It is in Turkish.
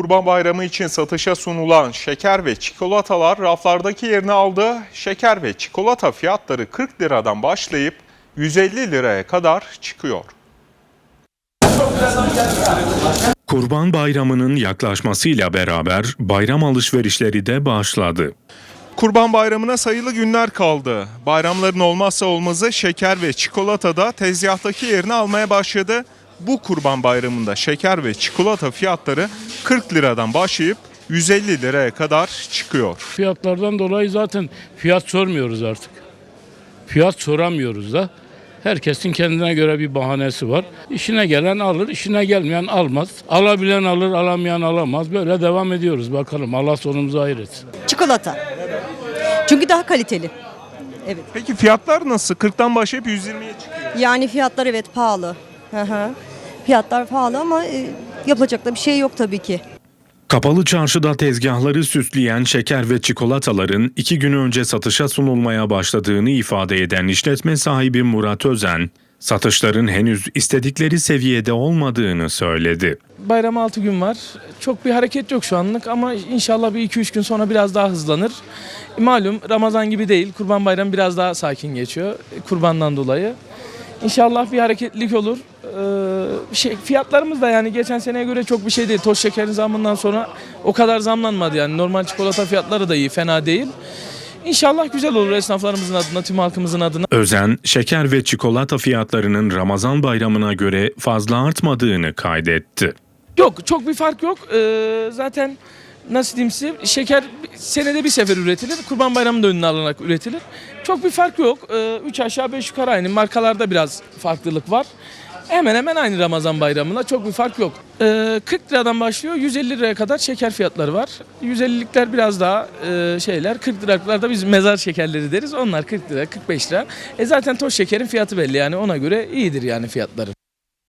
Kurban Bayramı için satışa sunulan şeker ve çikolatalar raflardaki yerini aldı. Şeker ve çikolata fiyatları 40 liradan başlayıp 150 liraya kadar çıkıyor. Kurban Bayramı'nın yaklaşmasıyla beraber bayram alışverişleri de başladı. Kurban Bayramı'na sayılı günler kaldı. Bayramların olmazsa olmazı şeker ve çikolata da tezgahtaki yerini almaya başladı. Bu Kurban Bayramı'nda şeker ve çikolata fiyatları 40 liradan başlayıp 150 liraya kadar çıkıyor. Fiyatlardan dolayı zaten fiyat sormuyoruz artık. Fiyat soramıyoruz da. Herkesin kendine göre bir bahanesi var. İşine gelen alır, işine gelmeyen almaz. Alabilen alır, alamayan alamaz. Böyle devam ediyoruz bakalım. Allah sonumuzu hayır etsin. Çikolata. Çünkü daha kaliteli. Evet. Peki fiyatlar nasıl? 40'tan başlayıp 120'ye çıkıyor. Yani fiyatlar evet pahalı. Hı hı. Fiyatlar pahalı ama e, yapılacak da bir şey yok tabii ki. Kapalı çarşıda tezgahları süsleyen şeker ve çikolataların iki gün önce satışa sunulmaya başladığını ifade eden işletme sahibi Murat Özen, satışların henüz istedikleri seviyede olmadığını söyledi. Bayrama 6 gün var. Çok bir hareket yok şu anlık ama inşallah bir 2-3 gün sonra biraz daha hızlanır. Malum Ramazan gibi değil. Kurban Bayramı biraz daha sakin geçiyor. Kurbandan dolayı. İnşallah bir hareketlilik olur. Ee, şey, fiyatlarımız da yani geçen seneye göre çok bir şey değil. Toz şekerin zamından sonra o kadar zamlanmadı yani. Normal çikolata fiyatları da iyi, fena değil. İnşallah güzel olur esnaflarımızın adına, tüm halkımızın adına. Özen, şeker ve çikolata fiyatlarının Ramazan bayramına göre fazla artmadığını kaydetti. Yok çok bir fark yok. Ee, zaten nasıl diyeyim size şeker senede bir sefer üretilir. Kurban Bayramı'nda önüne alınarak üretilir. Çok bir fark yok. 3 aşağı 5 yukarı aynı. Markalarda biraz farklılık var. Hemen hemen aynı Ramazan bayramına çok bir fark yok. Ee, 40 liradan başlıyor 150 liraya kadar şeker fiyatları var. 150'likler biraz daha e, şeyler 40 liralıklarda biz mezar şekerleri deriz. Onlar 40 lira 45 lira. E zaten toz şekerin fiyatı belli yani ona göre iyidir yani fiyatları.